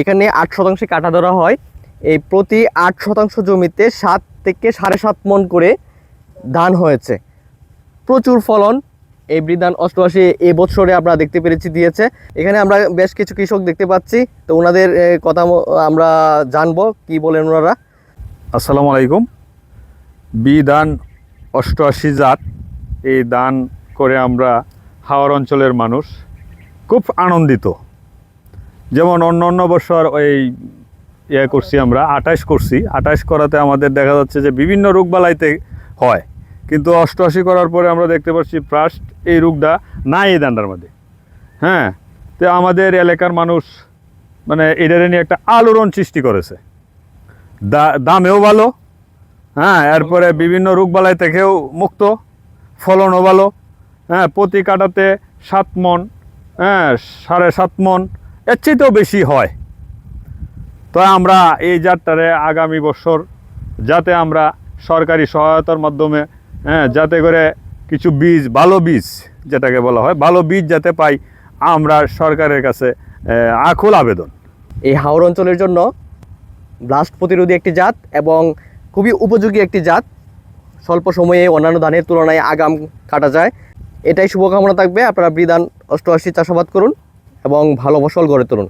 এখানে আট শতাংশে কাটা ধরা হয়। এই প্রতি আট শতাংশ জমিতে সাত থেকে সাড়ে সাত মন করে ধান হয়েছে। প্রচুর ফলন। এই বৃদ্ধান অষ্টআশি এই বছরে আমরা দেখতে পেরেছি দিয়েছে। এখানে আমরা বেশ কিছু কৃষক দেখতে পাচ্ছি। তো ওনাদের কথা আমরা জানব কি বলেন ওনারা। আসসালামু আলাইকুম। বি দান অষ্টআশি জাত। এই দান করে আমরা হাওড় অঞ্চলের মানুষ। খুব আনন্দিত। যেমন অন্য অন্য বছর ওই ইয়ে করছি আমরা, আঠাশ করছি। আঠাশ করাতে আমাদের দেখা যাচ্ছে যে বিভিন্ন রোগবালাইতে হয়। কিন্তু অষ্টআশি করার পরে আমরা দেখতে পাচ্ছি ফার্স্ট এই রোগটা নাই এই দানটার মধ্যে। হ্যাঁ? তো আমাদের এলাকার মানুষ মানে এটারে নিয়ে একটা আলোড়ন সৃষ্টি করেছে। দা- দামেও ভালো হ্যাঁ? এরপরে বিভিন্ন রোগবালাই থেকেও মুক্ত, ফলনও ভালো হ্যাঁ? প্রতি কাটাতে সাত মন হ্যাঁ? সাড়ে সাত মন এর চেয়েতেও বেশি হয়। তো আমরা এই জাতটারে আগামী বছর যাতে আমরা সরকারি সহায়তার মাধ্যমে হ্যাঁ যাতে করে কিছু বীজ, ভালো বীজ যেটাকে বলা হয়, ভালো বীজ যাতে পাই, আমরা সরকারের কাছে আকুল আবেদন। এই হাওড় অঞ্চলের জন্য ব্লাস্ট প্রতিরোধী একটি জাত এবং খুবই উপযোগী একটি জাত। স্বল্প সময়ে অন্যান্য ধানের তুলনায় আগাম কাটা যায়। এটাই শুভকামনা থাকবে। আপনারা বিধান অষ্টআশি চাষাবাদ করুন। এবং ভালো ফসল গড়ে তুলুন।